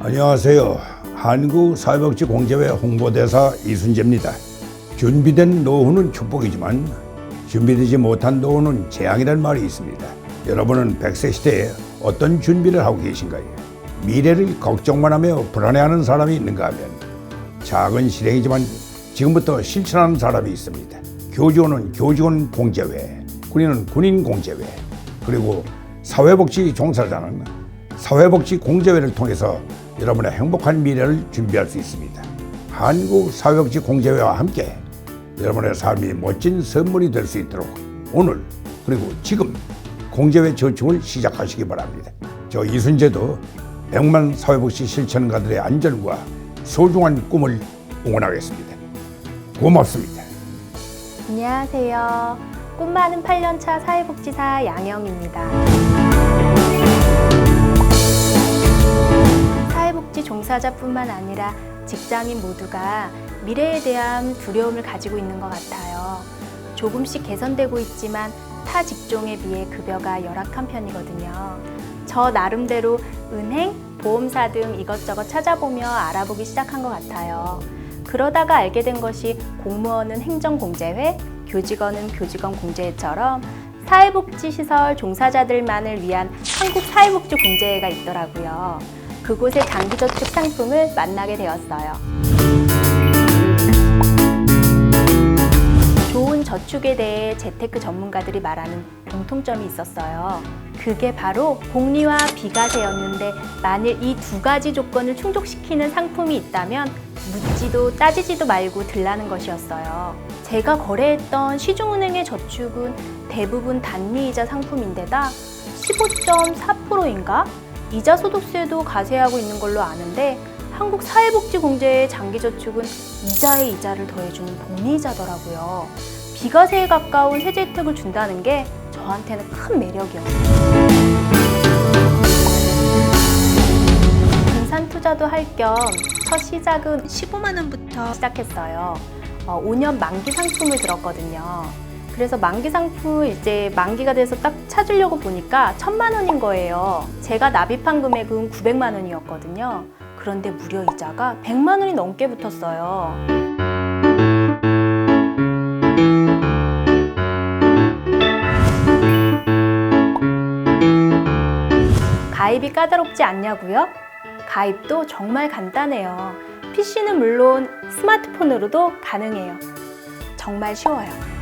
안녕하세요. 한국사회복지공제회 홍보대사 이순재입니다. 준비된 노후는 축복이지만 준비되지 못한 노후는 재앙이라는 말이 있습니다. 여러분은 100세 시대에 어떤 준비를 하고 계신가요? 미래를 걱정만 하며 불안해하는 사람이 있는가 하면 작은 실행이지만 지금부터 실천하는 사람이 있습니다. 교직원은 교직원 공제회, 군인은 군인 공제회, 그리고 사회복지 종사자는 사회복지 공제회를 통해서 여러분의 행복한 미래를 준비할 수 있습니다. 한국 사회복지 공제회와 함께 여러분의 삶이 멋진 선물이 될 수 있도록 오늘 그리고 지금 공제회 저축을 시작하시기 바랍니다. 저 이순재도 100만 사회복지 실천가들의 안전과 소중한 꿈을 응원하겠습니다. 고맙습니다. 안녕하세요. 꿈 많은 8년차 사회복지사 양영입니다. 종사자뿐만 아니라 직장인 모두가 미래에 대한 두려움을 가지고 있는 것 같아요. 조금씩 개선되고 있지만 타 직종에 비해 급여가 열악한 편이거든요. 저 나름대로 은행, 보험사 등 이것저것 찾아보며 알아보기 시작한 것 같아요. 그러다가 알게 된 것이 공무원은 행정공제회, 교직원은 교직원공제회처럼 사회복지시설 종사자들만을 위한 한국사회복지공제회가 있더라고요. 그곳의 장기저축 상품을 만나게 되었어요. 좋은 저축에 대해 재테크 전문가들이 말하는 공통점이 있었어요. 그게 바로 복리와 비과세였는데 만일 이 두 가지 조건을 충족시키는 상품이 있다면 묻지도 따지지도 말고 들라는 것이었어요. 제가 거래했던 시중은행의 저축은 대부분 단리이자 상품인데다 15.4%인가? 이자 소득세도 과세하고 있는 걸로 아는데 한국 사회복지공제의 장기저축은 이자에 이자를 더해주는 복리이자더라고요. 비과세에 가까운 세제 혜택을 준다는 게 저한테는 큰 매력이었어요. 분산 투자도 할 겸 첫 시작은 15만 원부터 시작했어요. 어, 5년 만기 상품을 들었거든요. 그래서 만기 상품 이제 만기가 돼서 딱 찾으려고 보니까 천만 원인 거예요. 제가 납입한 금액은 900만 원이었거든요. 그런데 무려 이자가 100만 원이 넘게 붙었어요. 가입이 까다롭지 않냐고요? 가입도 정말 간단해요. PC는 물론 스마트폰으로도 가능해요. 정말 쉬워요.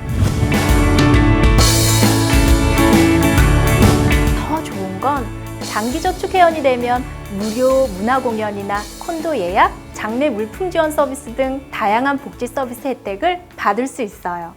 장기저축 회원이 되면 무료 문화 공연이나 콘도 예약, 장례 물품 지원 서비스 등 다양한 복지 서비스 혜택을 받을 수 있어요.